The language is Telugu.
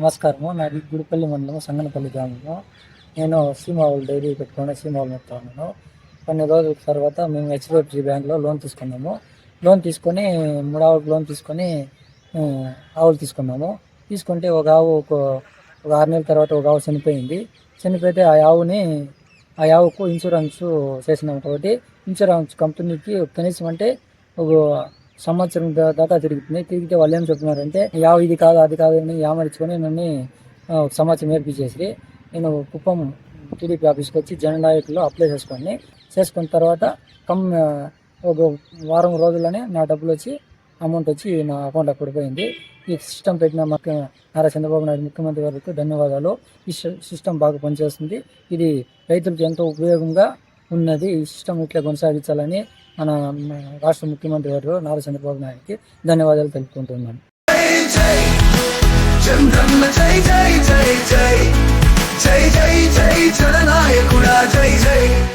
నమస్కారము. నాది గుడిపల్లి మండలం సంగనపల్లి గ్రామంలో నేను సీమావులు డైరీ పెట్టుకుని సీమావులు మొత్తం ఉన్నాను. కొన్ని రోజుల తర్వాత మేము హెచ్డిఎఫ్సి బ్యాంక్లో లోన్ తీసుకున్నాము. లోన్ తీసుకొని మూడు ఆవులకు లోన్ తీసుకొని ఆవులు తీసుకున్నాము. తీసుకుంటే ఒక ఆవు ఒక ఒక ఆరు నెలల తర్వాత ఒక ఆవు చనిపోయింది. చనిపోతే ఆ ఆవుని ఆ ఆవుకు ఇన్సూరెన్స్ చేసినాము కాబట్టి ఇన్సూరెన్స్ కంపెనీకి కనీసం అంటే ఒక సంవత్సరం దా- దాకా తిరుగుతుంది. తిరిగితే వాళ్ళు ఏం చెప్తున్నారంటే యావ ఇది కాదు అది కాదు అని యామరించుకొని నన్ను ఒక సంవత్సరం నేర్పించేసి నేను కుప్పం టీడీపీ ఆఫీస్కి వచ్చి జననాయకులు అప్లై చేసుకొని చేసుకున్న తర్వాత కమ్ ఒక వారం రోజుల్లోనే నా డబ్బులు వచ్చి అమౌంట్ వచ్చి నా అకౌంట్లో పడిపోయింది. ఈ సిస్టమ్ పెట్టిన మాకు నారా చంద్రబాబు నాయుడు ముఖ్యమంత్రి గారికి ధన్యవాదాలు. ఈ సిస్టమ్ బాగా పనిచేస్తుంది. ఇది రైతులకు ఎంతో ఉపయోగంగా ఉన్నది. ఈ సిస్టమ్ ఇట్లా కొనసాగించాలని మన రాష్ట్ర ముఖ్యమంత్రి గారు నారా చంద్రబాబు నాయుడికి ధన్యవాదాలు తెలుపుకుంటున్నాను.